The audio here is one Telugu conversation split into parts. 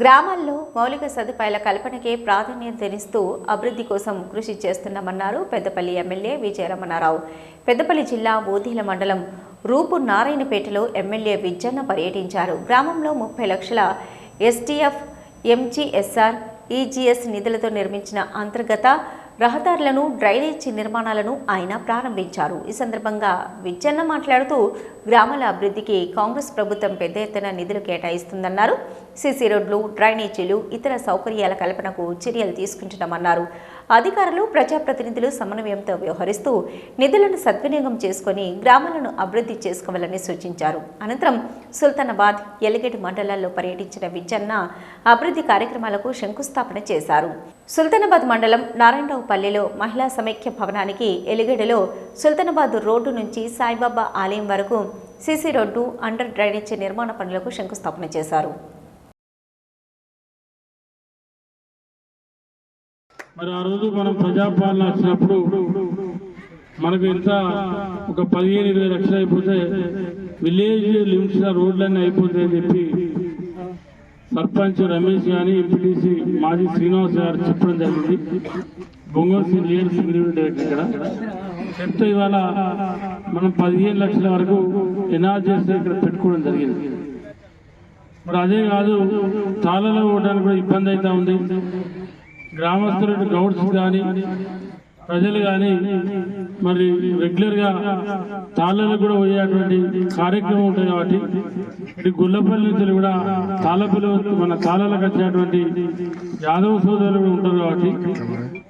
గ్రామాల్లో మౌలిక సదుపాయాల కల్పనకే ప్రాధాన్యతనిస్తూ అభివృద్ధి కోసం కృషి చేస్తున్నామన్నారు పెద్దపల్లి ఎమ్మెల్యే విజయరమణారావు. పెద్దపల్లి జిల్లా బోధిల మండలం రూపు నారాయణపేటలో ఎమ్మెల్యే విజ్జన్న పర్యటించారు. గ్రామంలో ముప్పై లక్షల ఎస్టీఎఫ్ ఎంజీఎస్ఆర్ ఈజీఎస్ నిధులతో నిర్మించిన అంతర్గత రహదారులను డ్రైనేజీ నిర్మాణాలను ఆయన ప్రారంభించారు. ఈ సందర్భంగా విజ్జన్న మాట్లాడుతూ గ్రామాల అభివృద్ధికి కాంగ్రెస్ ప్రభుత్వం పెద్ద ఎత్తున నిధులు కేటాయిస్తుందన్నారు. సీసీ రోడ్లు డ్రైనేజీలు ఇతర సౌకర్యాల కల్పనకు చర్యలు తీసుకుంటున్నామన్నారు. అధికారులు ప్రజాప్రతినిధులు సమన్వయంతో వ్యవహరిస్తూ నిధులను సద్వినియోగం చేసుకొని గ్రామాలను అభివృద్ధి చేసుకోవాలని సూచించారు. అనంతరం సుల్తానాబాద్ ఎలిగేట్ మండలాల్లో పర్యటించిన విజ్జన్న అభివృద్ధి కార్యక్రమాలకు శంకుస్థాపన చేశారు. సుల్తానాబాద్ మండలం నారాయణరావుపల్లిలో మహిళా సమైక్య భవనానికి ఎలిగెడలో సుల్తానాబాద్ రోడ్డు నుంచి సాయిబాబా ఆలయం వరకు సీసీ రోడ్డు అండర్ డ్రైనేజీ నిర్మాణ పనులకు శంకుస్థాపన చేశారు. మరి ఆ రోజు మనం ప్రజాపాలన వచ్చినప్పుడు మనకు ఎంత ఒక పదిహేను ఇరవై లక్షలు అయిపోతే విలేజ్ లిమిట్స్ రోడ్లన్నీ అయిపోతాయని చెప్పి సర్పంచ్ రమేష్ గాని ఎంపీటీసీ మాజీ శ్రీనివాస్ గారు చెప్పడం జరిగింది. బొంగోలు శ్రీ లీడర్ సెక్యూరిటీ ఇక్కడ. చెప్తే ఇవాళ మనం పదిహేను లక్షల వరకు ఎనార్జెస్ ఇక్కడ పెట్టుకోవడం జరిగింది. మరి అదే కాదు తాళాలు ఇవ్వడానికి కూడా ఇబ్బంది అవుతా ఉంది. గ్రామస్తులు గౌడ్స్ కానీ ప్రజలు కానీ మరి రెగ్యులర్గా తాళ్ళలో కూడా పోయేటువంటి కార్యక్రమం ఉంటుంది కాబట్టి ఇటు గుల్లపల్లి నుంచి కూడా తాళ్ళపల్లి మన తాళలకు వచ్చేటువంటి యాదవ సోదరులు కూడా ఉంటారు కాబట్టి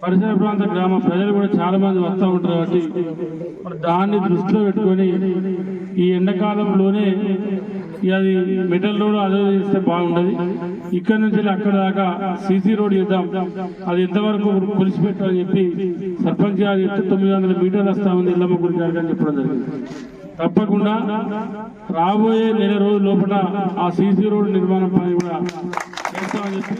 పరిసర ప్రాంత గ్రామ ప్రజలు కూడా చాలా మంది వస్తూ ఉంటారు కాబట్టి దాన్ని దృష్టిలో పెట్టుకొని ఈ ఎండాకాలంలోనే అది మెటల్ రోడ్ అదే చేస్తే బాగుండదు. ఇక్కడ నుంచి అక్కడ దాకా సీసీ రోడ్ చేద్దాం. అది ఎంతవరకు కొలిసి పెట్టాలని చెప్పి సర్పంచ్ గారు చెప్తే తొమ్మిది వందల మీటర్లు వస్తామని ఇల్లమ్మ గుడి గారికి అని చెప్పడం జరిగింది. తప్పకుండా రాబోయే నెల రోజుల లోపల ఆ సీసీ రోడ్ నిర్మాణం పని కూడా చేస్తామని చెప్పి